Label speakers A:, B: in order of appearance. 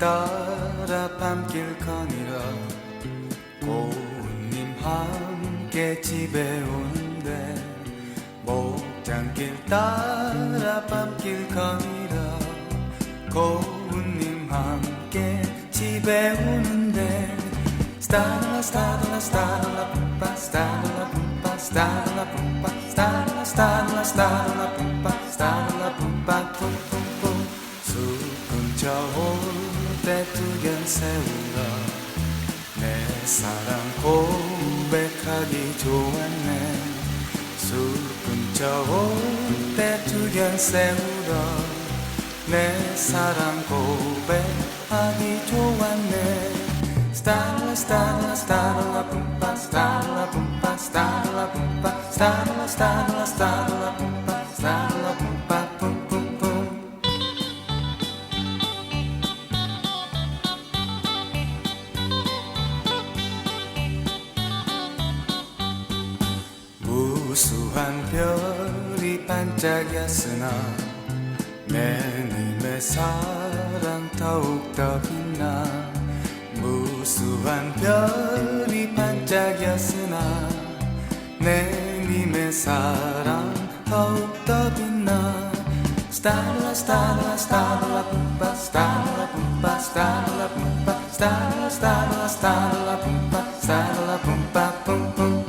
A: 따라 밤길 거니라 고운님 함께 집에 오는데 목장길 따라 밤길 거니라 고운님 함께 집에 오는데. 스타라 스타라 스타라 뿜빠 스타라 뿜빠 스타라 뿜빠 스타라 스타라 스타라 뿜빠 스타라 뿜빠 뿜뿜뿜. 수금 저올 때 두견 세우라 내 사랑 고백하기 좋았네. 수금 저올때 두견 세우라 내 사랑 고백하기 좋았네. 스타라 스타라 스타라 뿜빠 스타라 뿜빠 스타라 뿜빠 스타라 스타라 스타라 뿜빠 스타라 무수한 별이 반짝였으나 내 님의 사랑 더욱더 빛나 무수한 별이 반짝였으나 내 님의 사랑 더욱더 빛나 스타라 스타라 스타라 뿜빠 스타라 뿜빠 스타라 뿜빠 스타라 스타라 스타라 뿜빠 스타라 뿜빠